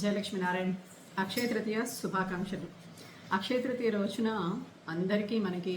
జయలక్ష్మీనారాయణ. అక్షయ తృతీయ శుభాకాంక్షలు. అక్షయ తృతీయ రోజున అందరికీ మనకి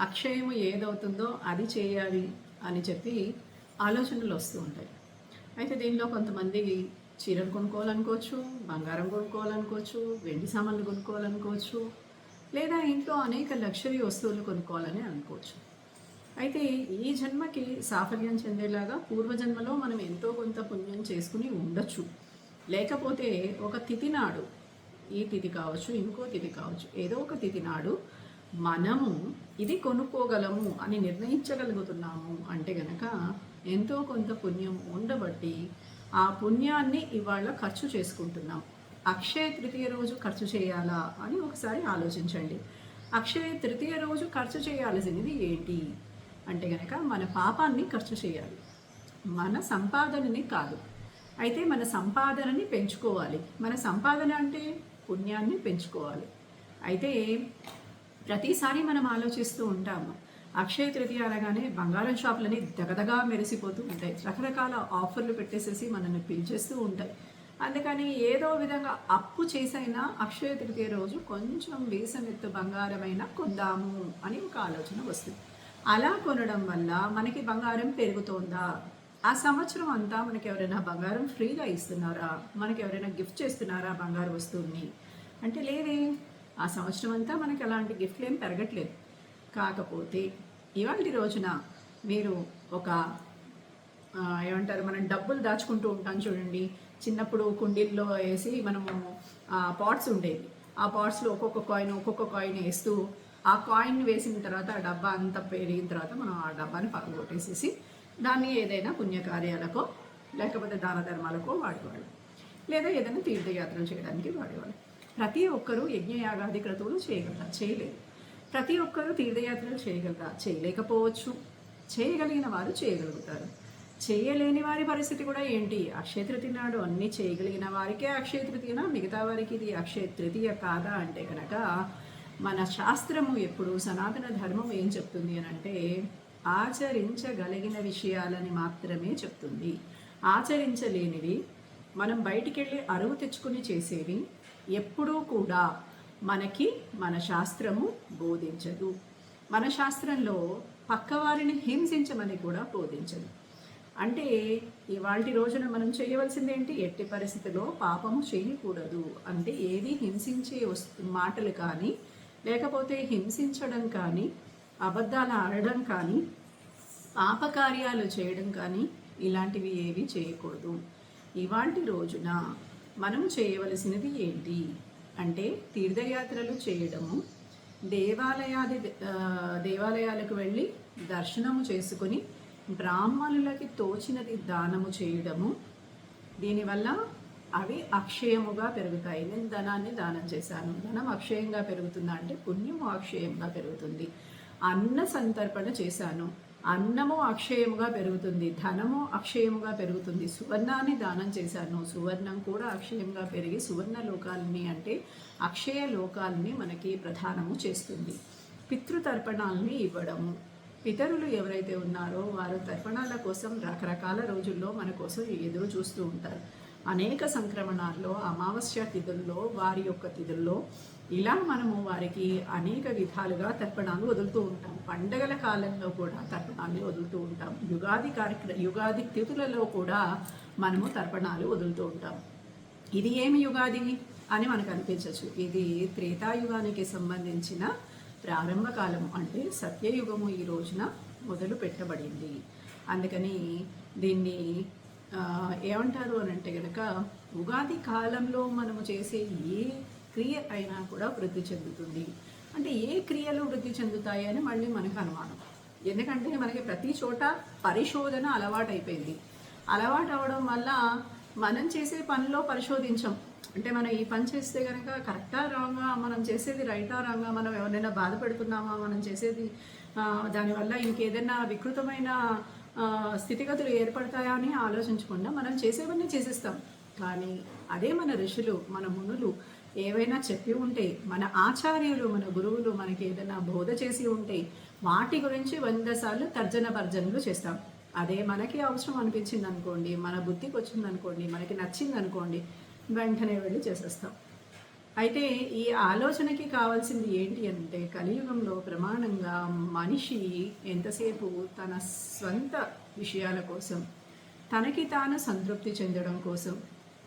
అక్షయము ఏదవుతుందో అది చేయాలి అని చెప్పి ఆలోచనలు వస్తూ ఉంటాయి. అయితే దీనిలో కొంతమంది చీరలు కొనుక్కోవాలనుకోవచ్చు బంగారం కొనుక్కోవాలనుకోవచ్చు వెండి సామాన్లు కొనుక్కోవాలనుకోవచ్చు లేదా ఇంట్లో అనేక లక్షరీ వస్తువులు కొనుక్కోవాలని అనుకోవచ్చు. అయితే ఈ జన్మకి సాఫల్యం చెందేలాగా పూర్వజన్మలో మనం ఎంతో కొంత పుణ్యం చేసుకుని ఉండొచ్చు. లేకపోతే ఒక తిథి నాడు ఈ తిథి కావచ్చు ఇంకో తిథి కావచ్చు ఏదో ఒక తిథి నాడు మనము ఇది కొనుక్కోగలము అని నిర్ణయించగలుగుతున్నాము అంటే గనక ఎంతో కొంత పుణ్యం ఉండబట్టి ఆ పుణ్యాన్ని ఇవాళ ఖర్చు చేసుకుంటున్నాం. అక్షయ తృతీయ రోజు ఖర్చు చేయాలా అని ఒకసారి ఆలోచించండి. అక్షయ తృతీయ రోజు ఖర్చు చేయాల్సినది ఏంటి? అంటే గనక మన పాపాన్ని ఖర్చు చేయాలి. మన సంపాదనని కాదు. అయితే మన సంపాదనని పెంచుకోవాలి. మన సంపాదన అంటే పుణ్యాన్ని పెంచుకోవాలి. అయితే ప్రతిసారి మనం ఆలోచిస్తూ ఉంటాము. అక్షయ తృతీయ అనగానే బంగారం షాపులని దగదగా మెరిసిపోతూ ఉంటాయి. రకరకాల ఆఫర్లు పెట్టేసేసి మనల్ని పిలిచేస్తూ ఉంటాయి. అందుకని ఏదో విధంగా అప్పు చేసైనా అక్షయ తృతీయ రోజు కొంచెం వీసమెత్తు బంగారమైనా కొందాము అని ఒక ఆలోచన వస్తుంది. అలా కొనడం వల్ల మనకి బంగారం పెరుగుతోందా? ఆ సంవత్సరం అంతా మనకి ఎవరైనా బంగారం ఫ్రీగా ఇస్తున్నారా? మనకి ఎవరైనా గిఫ్ట్ చేస్తున్నారా బంగారు వస్తువుని అంటే లేదే. ఆ సంవత్సరం అంతా మనకి అలాంటి గిఫ్ట్లు ఏం పెరగట్లేదు. కాకపోతే ఇవాళ రోజున మీరు ఒక ఏమంటారు మనం డబ్బులు దాచుకుంటూ ఉంటాం చూడండి. చిన్నప్పుడు కుండీల్లో వేసి మనము పాట్స్ ఉండేవి. ఆ పాట్స్లో ఒక్కొక్క కాయిన్ ఒక్కొక్క కాయిన్ వేస్తూ ఆ కాయిన్ వేసిన తర్వాత ఆ డబ్బా అంతా పెరిగిన తర్వాత మనం ఆ డబ్బాని పక్కన కొట్టేసేసి దాన్ని ఏదైనా పుణ్యకార్యాలకో లేకపోతే దాన ధర్మాలకో వాడేవాళ్ళు. లేదా ఏదైనా తీర్థయాత్రలు చేయడానికి వాడేవాళ్ళు. ప్రతి ఒక్కరూ యజ్ఞయాగాది క్రతువులు చేయగలరా? చేయలేదు. ప్రతి ఒక్కరూ తీర్థయాత్రలు చేయగలరా? చేయలేకపోవచ్చు. చేయగలిగిన వారు చేయగలుగుతారు. చేయలేని వారి పరిస్థితి కూడా ఏంటి? అక్షయ తృతీయ నాడు అన్నీ చేయగలిగిన వారికే అక్షయ తృతీయన? మిగతా వారికి ఇది అక్షయ తృతీయ కాదా అంటే కనుక మన శాస్త్రము ఎప్పుడు సనాతన ధర్మం ఏం చెప్తుంది అని అంటే ఆచరించగలిగిన విషయాలని మాత్రమే చెప్తుంది. ఆచరించలేనివి మనం బయటికెళ్ళి అరువు తెచ్చుకుని చేసేవి ఎప్పుడూ కూడా మనకి మన శాస్త్రము బోధించదు. మన శాస్త్రంలో పక్కవారిని హింసించమని కూడా బోధించదు. అంటే ఇవాళ రోజున మనం చేయవలసింది ఏంటి ఎట్టి పరిస్థితిలో పాపము చేయకూడదు. అంటే ఏది హింసించే వస్తు మాటలు కానీ లేకపోతే హింసించడం కానీ అబద్ధాలు ఆడడం కానీ పాపకార్యాలు చేయడం కానీ ఇలాంటివి ఏవి చేయకూడదు. ఇవాంటి రోజున మనం చేయవలసినది ఏంటి? అంటే తీర్థయాత్రలు చేయడము దేవాలయాది దేవాలయాలకు వెళ్ళి దర్శనము చేసుకొని బ్రాహ్మణులకి తోచినది దానము చేయడము దీనివల్ల అవి అక్షయముగా పెరుగుతాయి. నేను ధనాన్ని దానం చేశాను. ధనం అక్షయంగా పెరుగుతుందా అంటే పుణ్యము అక్షయంగా పెరుగుతుంది. అన్న సంతర్పణ చేశాను. అన్నము అక్షయముగా పెరుగుతుంది ధనము అక్షయముగా పెరుగుతుంది. సువర్ణాన్ని దానం చేశాను. సువర్ణం కూడా అక్షయంగా పెరిగి సువర్ణ లోకాలని అంటే అక్షయ లోకాలని మనకి ప్రధానము చేస్తుంది. పితృతర్పణాలని ఇవ్వడము. పితరులు ఎవరైతే ఉన్నారో వారు తర్పణాల కోసం రకరకాల రోజుల్లో మన కోసం ఎదురు చూస్తూ ఉంటారు. అనేక సంక్రమణాల్లో అమావాస్య తిథుల్లో వారి యొక్క తిథుల్లో ఇలా మనము వారికి అనేక విధాలుగా తర్పణాలు వదులుతూ ఉంటాం. పండగల కాలంలో కూడా తర్పణాలు వదులుతూ ఉంటాం. యుగాది కార్యక్రమ యుగాది తిథులలో కూడా మనము తర్పణాలు వదులుతూ ఉంటాం. ఇది ఏమి యుగాది అని మనకు అనిపించవచ్చు ఇది త్రేతాయుగానికి సంబంధించిన ప్రారంభ కాలం అంటే సత్యయుగము ఈ రోజున మొదలు పెట్టబడింది అందుకని దీన్ని ఏమంటారు అని అంటే కనుక ఉగాది కాలంలో మనము చేసే ఏ క్రియ అయినా కూడా వృద్ధి చెందుతుంది. అంటే ఏ క్రియలు వృద్ధి చెందుతాయి అని మళ్ళీ మనకు అనుమానం. ఎందుకంటే మనకి ప్రతి చోట పరిశోధన అలవాటైపోయింది. అలవాటు అవడం వల్ల మనం చేసే పనిలో పరిశోధించం. అంటే మనం ఈ పని చేస్తే కనుక కరెక్టా రాంగా మనం చేసేది రైటా రాంగా మనం ఎవరైనా బాధపడుతున్నామా మనం చేసేది దానివల్ల ఇంకేదైనా వికృతమైన స్థితిగతులు ఏర్పడతాయా అని ఆలోచించకుండా మనం చేసేవన్నీ చేసేస్తాం. కానీ అదే మన ఋషులు మన మునులు ఏవైనా చెప్పి ఉంటే మన ఆచార్యులు మన గురువులు మనకి ఏదైనా బోధ చేసి ఉంటే వాటి గురించి వంద సార్లు తర్జన భర్జనలు చేస్తాం. అదే మనకి అవసరం అనిపించింది అనుకోండి మన బుద్ధికి వచ్చింది అనుకోండి మనకి నచ్చింది అనుకోండి వెంటనే వెళ్ళి చేసేస్తాం. అయితే ఈ ఆలోచనకి కావాల్సింది ఏంటి అంటే కలియుగంలో ప్రమాణంగా మనిషి ఎంతసేపు తన స్వంత విషయాల కోసం తనకి తాను సంతృప్తి చెందడం కోసం.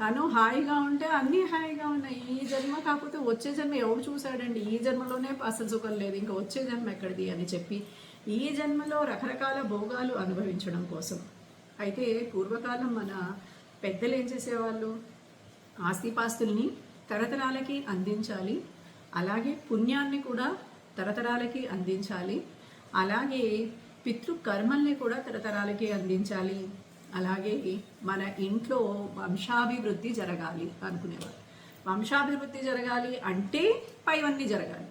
తను హాయిగా ఉంటే అన్నీ హాయిగా ఉన్నాయి. ఈ జన్మ కాకపోతే వచ్చే జన్మ ఎవడు చూశాడండి? ఈ జన్మలోనే అసలు సుఖం లేదు. ఇంకా వచ్చే జన్మ ఎక్కడిది అని చెప్పి ఈ జన్మలో రకరకాల భోగాలు అనుభవించడం కోసం. అయితే పూర్వకాలం మన పెద్దలు ఏం చేసేవాళ్ళు? ఆస్తిపాస్తుల్ని తరతరాలకి అందించాలి. అలాగే పుణ్యాన్ని కూడా తరతరాలకి అందించాలి. అలాగే పితృకర్మల్ని కూడా తరతరాలకి అందించాలి. అలాగే మన ఇంట్లో వంశాభివృద్ధి జరగాలి అనుకునేవారు. వంశాభివృద్ధి జరగాలి అంటే పైవన్నీ జరగాలి.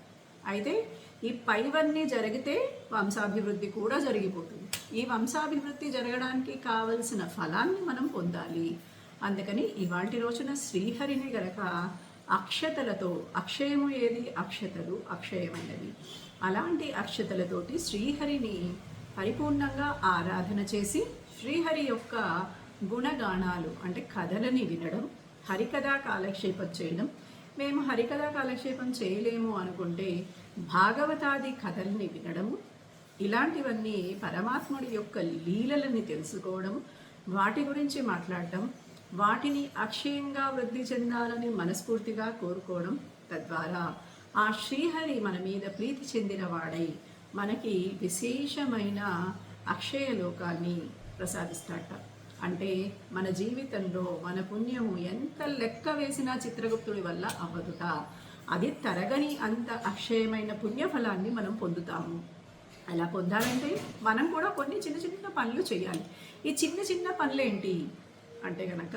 అయితే ఈ పైవన్నీ జరిగితే వంశాభివృద్ధి కూడా జరిగిపోతుంది. ఈ వంశాభివృద్ధి జరగడానికి కావలసిన ఫలాన్ని మనం పొందాలి. అందుకని ఇవాటి రోజున శ్రీహరిని గనక అక్షతలతో అక్షయము ఏది? అక్షతలు అక్షయమైనవి. అలాంటి అక్షతలతోటి శ్రీహరిని పరిపూర్ణంగా ఆరాధన చేసి శ్రీహరి యొక్క గుణగానాలు అంటే కథలని వినడం హరికథా కాలక్షేపం చేయడం. మేము హరికథా కాలక్షేపం చేయలేము అనుకుంటే భాగవతాది కథల్ని వినడము ఇలాంటివన్నీ పరమాత్ముడి యొక్క లీలలని తెలుసుకోవడం వాటి గురించి మాట్లాడటం వాటిని అక్షయంగా వృద్ధి చెందాలని మనస్ఫూర్తిగా కోరుకోవడం తద్వారా ఆ శ్రీహరి మన మీద ప్రీతి చెందిన వాడై మనకి విశేషమైన అక్షయ లోకాన్ని ప్రసాదిస్తాట అంటే మన జీవితంలో మన పుణ్యము ఎంత లెక్క వేసినా చిత్రగుప్తుడి వల్ల అవ్వదుట. అది తరగని అంత అక్షయమైన పుణ్యఫలాన్ని మనం పొందుతాము. అలా పొందాలంటే మనం కూడా కొన్ని చిన్న చిన్న పనులు చేయాలి. ఈ చిన్న చిన్న పనులేంటి? అంటే గనక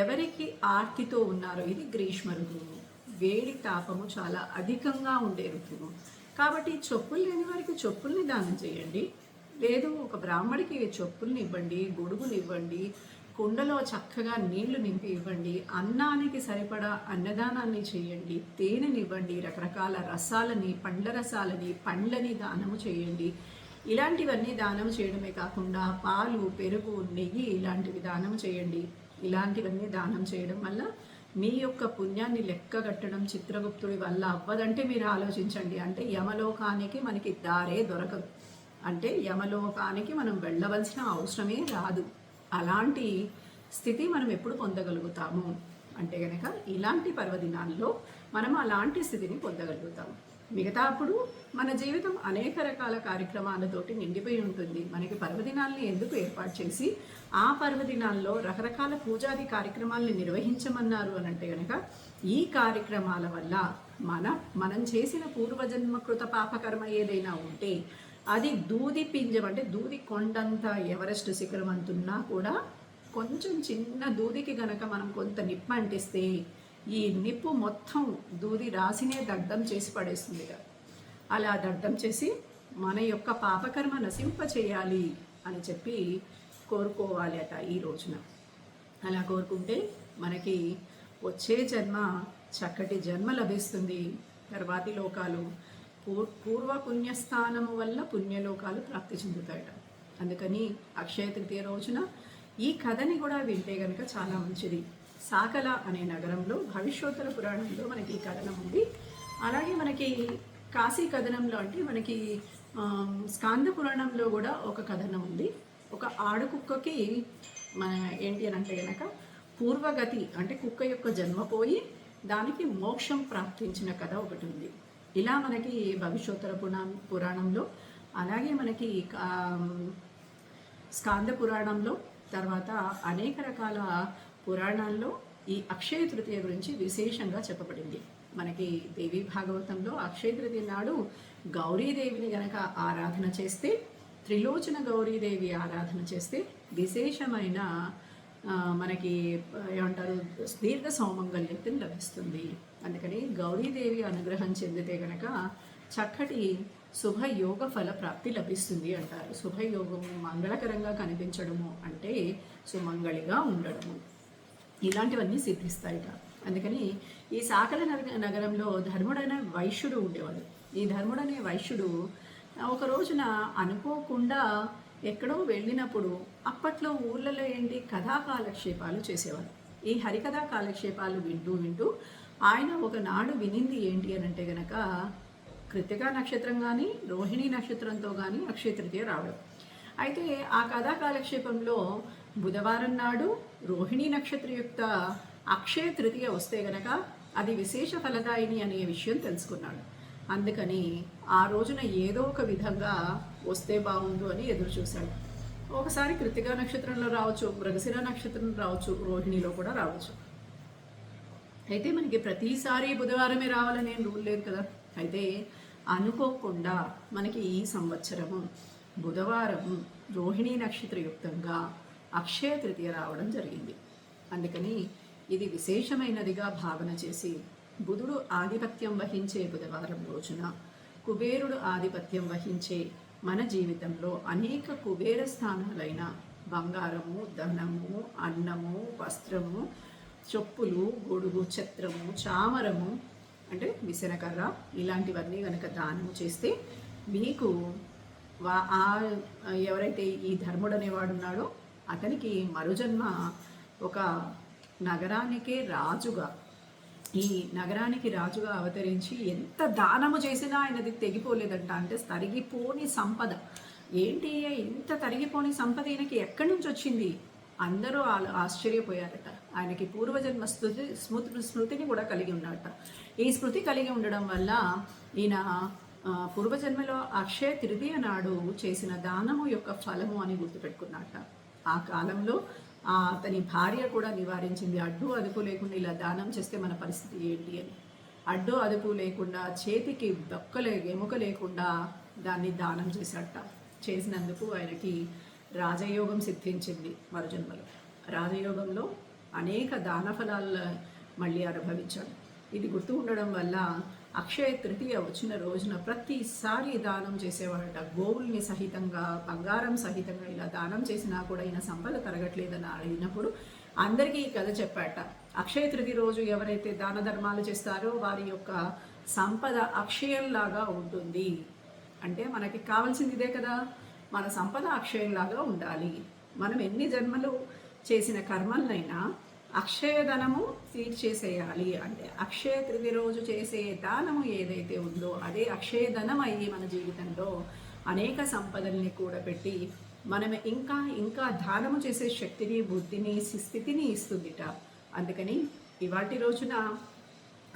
ఎవరికి ఆర్తితో ఉన్నారో ఇది గ్రీష్మ ఋతువు. వేడి తాపము చాలా అధికంగా ఉండే ఋతువు. కాబట్టి చెప్పులు లేని వారికి చెప్పుల్ని దానం చేయండి. లేదు ఒక బ్రాహ్మడికి చెప్పుల్ని ఇవ్వండి గొడుగులు ఇవ్వండి కుండలో చక్కగా నీళ్ళు నింపి ఇవ్వండి అన్నానికి సరిపడా అన్నదానాన్ని చేయండి తేనెనివ్వండి రకరకాల రసాలని పండ్ల రసాలని పండ్లని దానము చేయండి. ఇలాంటివన్నీ దానం చేయడమే కాకుండా పాలు పెరుగు నెయ్యి ఇలాంటివి దానం చేయండి. ఇలాంటివన్నీ దానం చేయడం వల్ల మీ యొక్క పుణ్యాన్ని లెక్కగట్టడం చిత్రగుప్తుడి వల్ల అవ్వదంటే మీరు ఆలోచించండి. అంటే యమలోకానికి మనకి దారే దొరకదు. అంటే యమలోకానికి మనం వెళ్ళవలసిన అవసరమే రాదు. అలాంటి స్థితి మనం ఎప్పుడు పొందగలుగుతాము? అంటే కనుక ఇలాంటి పర్వదినాల్లో మనం అలాంటి స్థితిని పొందగలుగుతాము. మిగతా అప్పుడు మన జీవితం అనేక రకాల కార్యక్రమాలతోటి నిండిపోయి ఉంటుంది. మనకి పర్వదినాల్ని ఎందుకు ఏర్పాటు చేసి ఆ పర్వదినాల్లో రకరకాల పూజాది కార్యక్రమాల్ని నిర్వహించమన్నారు అని అంటే కనుక ఈ కార్యక్రమాల వల్ల మన మనం చేసిన పూర్వజన్మ కృత పాపకర్మ ఏదైనా ఉంటే అది దూది పింజం అంటే దూది కొండంత ఎవరెస్ట్ శిఖరం అంతున్నా కూడా కొంచెం చిన్న దూదికి గనక మనం కొంత నిప్ప అంటిస్తే ఈ నిప్పు మొత్తం దూది రాసినే దగ్ధం చేసి పడేస్తుంది కదా. అలా దగ్ధం చేసి మన యొక్క పాపకర్మ నశింప చేయాలి అని చెప్పి కోరుకోవాలి అట ఈ రోజున. అలా కోరుకుంటే మనకి వచ్చే జన్మ చక్కటి జన్మ లభిస్తుంది. తర్వాతి లోకాలు పూర్ పూర్వ పుణ్యస్థానము వల్ల పుణ్యలోకాలు ప్రాప్తి చెందుతాయట. అందుకని అక్షయ తృతీయ రోజున ఈ కథని కూడా వింటే కనుక చాలా మంచిది. సాకల అనే నగరంలో భవిష్యోత్తర పురాణంలో మనకి ఈ కథనం ఉంది. అలాగే మనకి కాశీ కథనంలో అంటే మనకి స్కాంద పురాణంలో కూడా ఒక కథనం ఉంది. ఒక ఆడకుక్కకి మన ఏంటి అని అంటే కనుక పూర్వగతి అంటే కుక్క యొక్క జన్మ పోయి దానికి మోక్షం ప్రాప్తించిన కథ ఒకటి ఉంది. ఇలా మనకి భవిష్యోత్తర పురాణ పురాణంలో అలాగే మనకి స్కాంద పురాణంలో తర్వాత అనేక రకాల పురాణాల్లో ఈ అక్షయ తృతీయ గురించి విశేషంగా చెప్పబడింది. మనకి దేవి భాగవతంలో అక్షయ తృతీయ నాడు గౌరీదేవిని గనక ఆరాధన చేస్తే త్రిలోచన గౌరీదేవి ఆరాధన చేస్తే విశేషమైన మనకి ఏమంటారు దీర్ఘ సౌమంగళ్యతను లభిస్తుంది. అందుకని గౌరీదేవి అనుగ్రహం చెందితే గనక చక్కటి శుభయోగ ఫల ప్రాప్తి లభిస్తుంది అంటారు. శుభయోగము మంగళకరంగా కనిపించడము అంటే సుమంగళిగా ఉండడము. ఇలాంటివన్నీ సిద్ధిస్తాయిట. అందుకని ఈ సాకల నగ నగరంలో ధర్ముడైన వైశ్యుడు ఉండేవాడు. ఈ ధర్ముడనే వైశ్యుడు ఒక రోజున అనుకోకుండా ఎక్కడో వెళ్ళినప్పుడు అప్పట్లో ఊళ్ళలో ఏంటి కథా కాలక్షేపాలు చేసేవారు ఈ హరికథా కాలక్షేపాలు వింటూ వింటూ ఆయన ఒకనాడు వినింది ఏంటి అని అంటే గనక కృతికా నక్షత్రం కానీ రోహిణి నక్షత్రంతో కానీ అక్షయ తృతీయ రావడం. అయితే ఆ కథా కాలక్షేపంలో బుధవారం నాడు రోహిణి నక్షత్రయుక్త అక్షయ తృతీయ వస్తే గనక అది విశేష ఫలదాయిని అనే విషయం తెలుసుకున్నాడు. అందుకని ఆ రోజున ఏదో ఒక విధంగా వస్తే బాగుండు అని ఎదురు చూశాడు ఒకసారి కృతికా నక్షత్రంలో రావచ్చు మృగశిర నక్షత్రం రావచ్చు రోహిణిలో కూడా రావచ్చు. అయితే మనకి ప్రతిసారి బుధవారమే రావాలని రూల్ లేదు కదా? అయితే అనుకోకుండా మనకి ఈ సంవత్సరము బుధవారం రోహిణీ నక్షత్రయుక్తంగా అక్షయ తృతీయ రావడం జరిగింది. అందుకని ఇది విశేషమైనదిగా భావన చేసి బుధుడు ఆధిపత్యం వహించే బుధవారం రోజున కుబేరుడు ఆధిపత్యం వహించే మన జీవితంలో అనేక కుబేర స్థానాలైన బంగారము ధనము అన్నము వస్త్రము చొప్పులు గొడుగు ఛత్రము చామరము అంటే విసనకర్ర ఇలాంటివన్నీ కనుక దానము చేస్తే మీకు వా ఆ ఎవరైతే ఈ ధర్ముడు అనేవాడు ఉన్నాడో అతనికి మరుజన్మ ఒక నగరానికే రాజుగా ఈ నగరానికి రాజుగా అవతరించి ఎంత దానము చేసినా ఆయనది తెగిపోలేదంట. అంటే తరిగిపోని సంపద. ఏంటి ఇంత తరిగిపోని సంపద ఈయనకి ఎక్కడి నుంచి వచ్చింది? అందరూ ఆశ్చర్యపోయారట. ఆయనకి పూర్వజన్మ స్థుతి స్మృతి స్మృతిని కూడా కలిగి ఉన్నాడట ఈ స్మృతి కలిగి ఉండడం వల్ల ఈయన పూర్వజన్మలో అక్షయ తృతీయ నాడు చేసిన దానము యొక్క ఫలము అని గుర్తుపెట్టుకున్నట్ట ఆ కాలంలో అతని భార్య కూడా నివారించింది. అడ్డు అదుపు లేకుండా ఇలా దానం చేస్తే మన పరిస్థితి ఏంటి అని. అడ్డు అదుపు లేకుండా చేతికి దొక్కలే ఎముక లేకుండా దాన్ని దానం చేశాట చేసినందుకు ఆయనకి రాజయోగం సిద్ధించింది మరుజన్మలో. రాజయోగంలో అనేక దాన ఫలాలు మళ్ళీ అనుభవించాడు. ఇది గుర్తు ఉండడం వల్ల అక్షయ తృతీయ వచ్చిన రోజున ప్రతిసారి దానం చేసేవాడట. గోవుల్ని సహితంగా బంగారం సహితంగా ఇలా దానం చేసినా కూడా ఈయన సంపద తరగట్లేదని అడిగినప్పుడు అందరికీ ఈ కథ చెప్పాట. అక్షయ తృతీయ రోజు ఎవరైతే దాన ధర్మాలు చేస్తారో వారి యొక్క సంపద అక్షయంలాగా ఉంటుంది. అంటే మనకి కావాల్సింది ఇదే కదా. మన సంపద అక్షయంలాగా ఉండాలి. మనం ఎన్ని జన్మలు చేసిన కర్మలనైనా అక్షయధనము తీర్చేసేయాలి అంటే అక్షయ తృతి రోజు చేసే దానము ఏదైతే ఉందో అదే అక్షయధనం అయ్యి మన జీవితంలో అనేక సంపదల్ని కూడబెట్టి మనం ఇంకా ఇంకా దానము చేసే శక్తిని బుద్ధిని స్థితిని ఇస్తుందిట. అందుకని ఇవాటి రోజున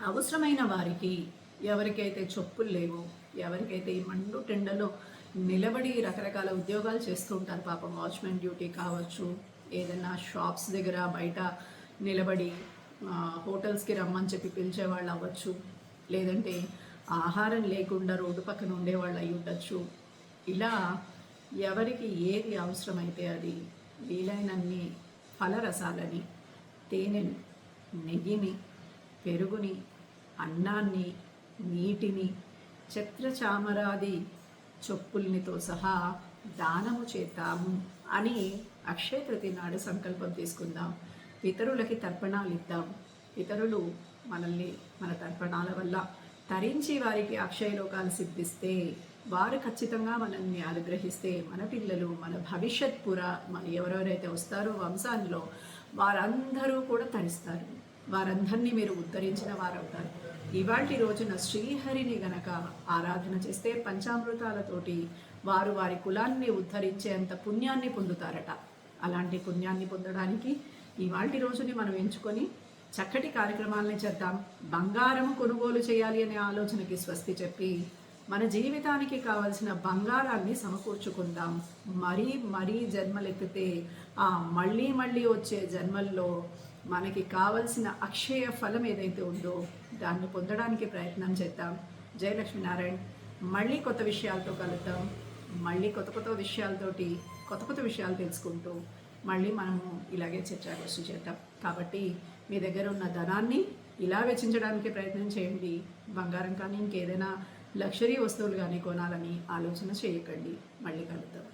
అవసరమైన వారికి ఎవరికైతే చొప్పులు లేవో ఎవరికైతే ఈ మండు టెండలో నిలబడి రకరకాల ఉద్యోగాలు చేస్తూ ఉంటారు పాపం వాచ్మెన్ డ్యూటీ కావచ్చు ఏదైనా షాప్స్ దగ్గర బయట నిలబడి హోటల్స్కి రమ్మని చెప్పి పిలిచేవాళ్ళు అవ్వచ్చు. లేదంటే ఆహారం లేకుండా రోడ్డు పక్కన ఉండేవాళ్ళు అయి ఉండొచ్చు. ఇలా ఎవరికి ఏది అవసరమైతే అది వీలైనన్ని ఫలరసాలని తేనెని నెయ్యిని పెరుగుని అన్నాన్ని నీటిని ఛత్రచామరాది చొప్పుల్నితో సహా దానము చేద్దాము అని అక్షయ తృతీయ నాడు సంకల్పం తీసుకుందాం. ఇతరులకి తర్పణాలు ఇద్దాం. ఇతరులు మనల్ని మన తర్పణాల వల్ల తరించి వారికి అక్షయ లోకాలు సిద్ధిస్తే వారు ఖచ్చితంగా మనల్ని అనుగ్రహిస్తే మన పిల్లలు మన భవిష్యత్ పుర మన ఎవరెవరైతే వస్తారో వంశాల్లో వారందరూ కూడా తరిస్తారు. వారందరినీ మీరు ఉద్ధరించిన వారవుతారు. ఇవాటి రోజున శ్రీహరిని గనక ఆరాధన చేస్తే పంచామృతాలతోటి వారు వారి కులాన్ని ఉద్ధరించేంత పుణ్యాన్ని పొందుతారట. అలాంటి పుణ్యాన్ని పొందడానికి ఇవాటి రోజుని మనం ఎంచుకొని చక్కటి కార్యక్రమాలని చేద్దాం. బంగారం కొనుగోలు చేయాలి అనే ఆలోచనకి స్వస్తి చెప్పి మన జీవితానికి కావలసిన బంగారాన్ని సమకూర్చుకుందాం. మరీ మరీ జన్మలెత్తితే ఆ మళ్ళీ మళ్ళీ వచ్చే జన్మల్లో మనకి కావలసిన అక్షయ ఫలం ఏదైతే ఉందో దాన్ని పొందడానికి ప్రయత్నం చేద్దాం. జయలక్ష్మీనారాయణ్ మళ్ళీ కొత్త విషయాలతో కలుద్దాం. మళ్ళీ కొత్త కొత్త విషయాలతోటి కొత్త కొత్త విషయాలు తెలుసుకుంటూ మళ్ళీ మనము ఇలాగే చర్చాగోష్ఠి చేద్దాం. కాబట్టి మీ దగ్గర ఉన్న ధనాన్ని ఇలా వెచ్చించడానికి ప్రయత్నం చేయండి. బంగారం కానీ ఇంకేదైనా లక్షరీ వస్తువులు కానీ కొనాలని ఆలోచన చేయకండి. మళ్ళీ కలుద్దాం.